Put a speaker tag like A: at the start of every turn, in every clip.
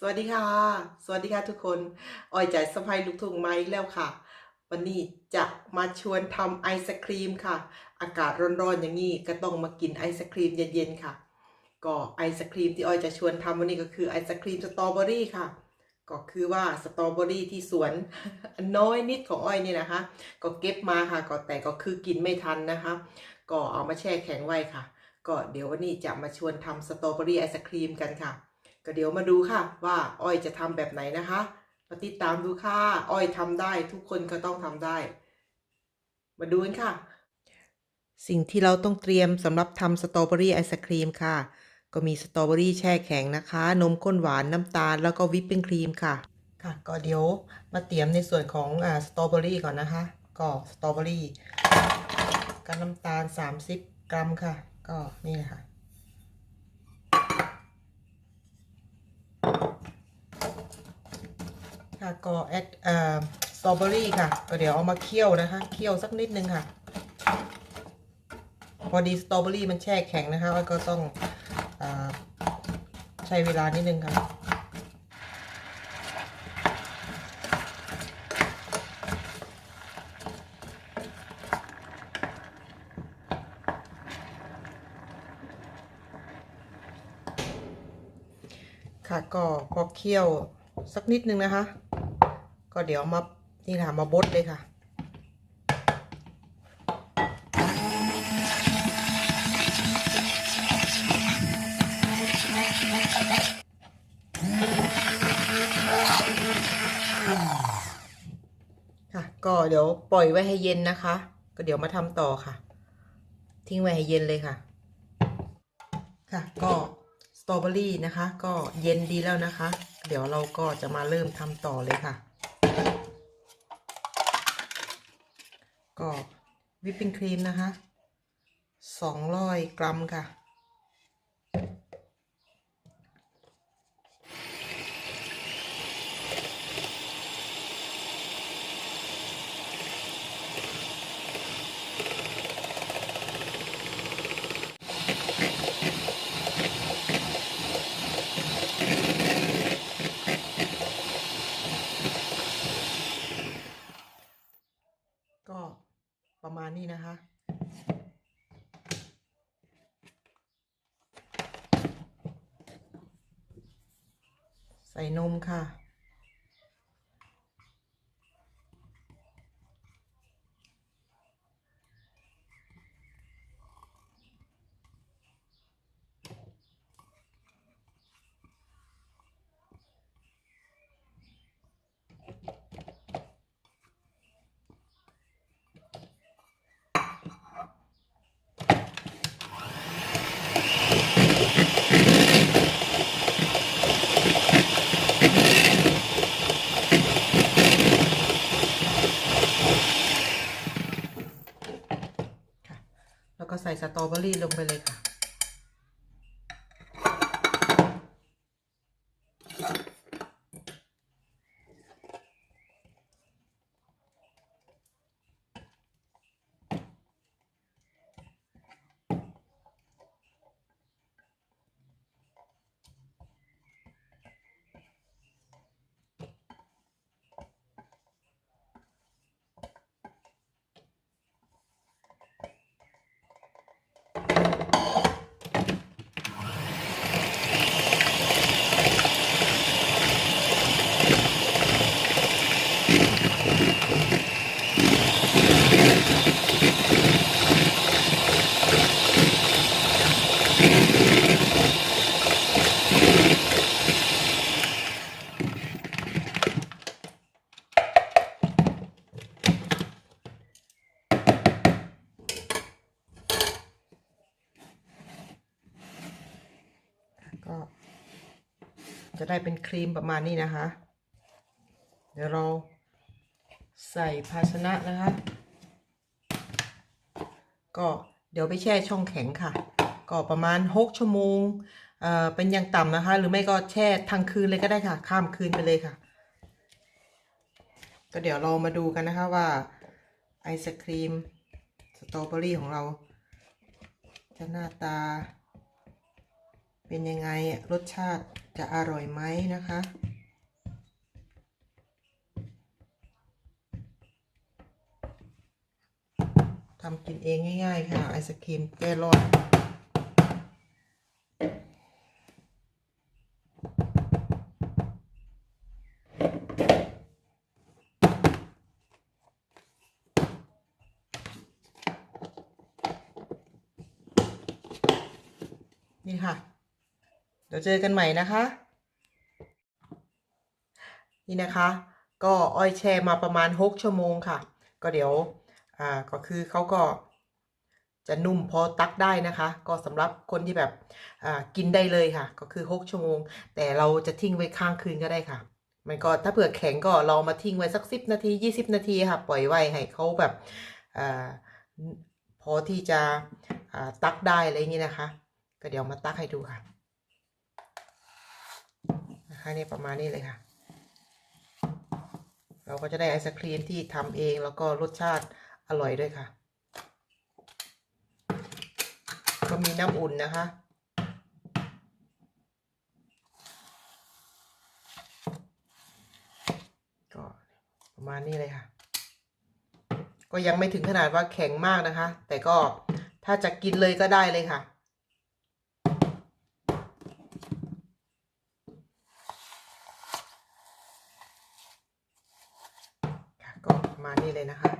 A: สวัสดีค่ะ สวัสดีค่ะทุกคนออยใจสะพายลูกทุ่งมาอีกแล้วค่ะ วันนี้จะมาชวนทำไอศครีมค่ะ อากาศร้อนๆอย่างนี้ก็ต้องมากินไอศครีมเย็นๆค่ะ ก็ไอศครีมที่ออยจะชวนทำวันนี้ก็คือไอศครีมสตรอเบอรี่ค่ะ ก็คือว่าสตรอเบอรี่ที่สวนนน้อยนิดของอ้อยนี่นะคะ ก็เก็บมาค่ะก็แต่ก็คือกินไม่ทันนะคะ ก็เอามาแช่แข็งไว้ค่ะ ก็เดี๋ยววันนี้จะมาชวนทำสตรอเบอรี่ไอศครีมกันค่ะ ก็เดี๋ยวมาดูค่ะ ว่าอ้อยจะทำแบบไหนนะคะมาติดตามดูค่ะ อ้อยทำได้ทุกคนก็ต้องทำได้ มาดูกันค่ะ สิ่งที่เราต้องเตรียมสำหรับทำสตรอเบอรี่ไอศครีมค่ะ ก็มีสตรอเบอรี่แช่แข็งนะคะ นมข้นหวานน้ำตาลแล้วก็วิปปิ้งครีมค่ะ ค่ะ ก็เดี๋ยวมาเตรียมในส่วนของอ่าสตรอเบอรี่ก่อนนะคะ ก็สตรอเบอรี่กับน้ำตาล 30 กรัมค่ะ ก็นี่ค่ะ ค่ะก็แอดเอ่อสตรอเบอรี่ค่ะก็เดี๋ยวเอามาเคี่ยวนะคะ เคี่ยวสักนิดนึงค่ะ พอดีสตรอเบอรี่มันแช่แข็งนะคะก็ต้องอใช้เวลานิดนึงค่ะค่ะก็พอเคี่ยวสักนิดนึงนะคะ ก็เดี๋ยวมานี่ค่ะมาบดเลยค่ะค่ะ ก็เดี๋ยวปล่อยไว้ให้เย็นนะคะ ก็เดี๋ยวมาทำต่อค่ะ ทิ้งไว้ให้เย็นเลยค่ะ ค่ะ ก็สตรอเบอรี่นะคะ ก็เย็นดีแล้วนะคะ เดี๋ยวเราก็จะมาเริ่มทำต่อเลยค่ะ ก็วิปปิ้งครีมนะคะ 200 กรัมค่ะ ก็ ประมาณนี้นะคะ ใส่นมค่ะ ค่ะ แล้วก็ใส่สตรอ เบอรี่ลงไปเลยค่ะ ก็ จะได้เป็นครีมประมาณนี้นะคะ เดี๋ยวเราใส่ภาชนะนะคะ ก็เดี๋ยวไปแช่ช่องแข็งค่ะ ก็ประมาณ 6 ชั่วโมงเอ่อเป็นอย่างต่ำนะคะ หรือไม่ก็แช่ทั้งคืนเลยก็ได้ค่ะ ข้ามคืนไปเลยค่ะ ก็เดี๋ยวเรามาดูกันนะคะว่าไอศครีมสตรอเบอรี่ของเราจะหน้าตา เป็นยังไงรสชาติจะอร่อยไหมนะคะ ทำกินเองง่ายๆค่ะ ไอศครีมแก้ร้อนนี่ค่ะ เดี๋ยวเจอกันใหม่นะคะ นี่นะคะ ก็อ้อยแช่มาประมาณ 6 ชั่วโมงค่ะ ก็เดี๋ยวอ่าก็คือเขาก็จะนุ่มพอตักได้นะคะ ก็สำหรับคนที่แบบอ่ากินได้เลยค่ะ ก็คือ 6 ชั่วโมง แต่เราจะทิ้งไว้ข้างคืนก็ได้ค่ะ มันก็ถ้าเผื่อแข็งก็เรามาทิ้งไว้สัก 10 นาที 20 นาทีค่ะ ปล่อยไว้ให้เขาแบบอ่าพอที่จะอ่าตักได้อะไรอย่างนี้นะคะ ก็เดี๋ยวมาตักให้ดูค่ะ นะคะนี่ประมาณนี้เลยค่ะ เราก็จะได้ไอศครีมที่ทำเองแล้วก็รสชาติอร่อยด้วยค่ะ ก็มีน้ำอุ่นนะคะก็ประมาณนี้เลยค่ะ ก็ยังไม่ถึงขนาดว่าแข็งมากนะคะ แต่ก็ถ้าจะกินเลยก็ได้เลยค่ะก็ประ มาณนี้เลยนะคะ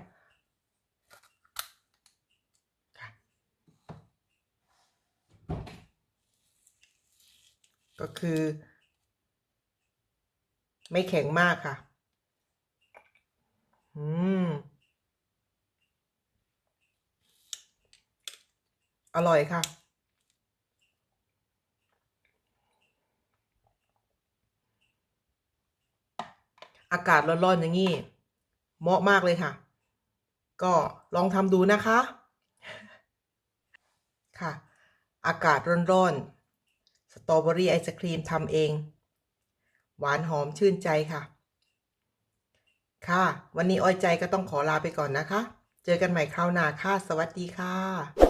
A: ค่ะก็คือ ไม่แข็งมากค่ะ อืม อร่อยค่ะ อากาศร้อนๆอย่างนี้ เหมาะมากเลยค่ะ ก็ลองทำดูนะคะ ค่ะ อากาศร้อนๆ สตรอเบอรี่ไอศครีมทำเอง หวานหอมชื่นใจค่ะ ค่ะ วันนี้อ้อยใจก็ต้องขอลาไปก่อนนะคะ เจอกันใหม่คราวหน้าค่ะ สวัสดีค่ะ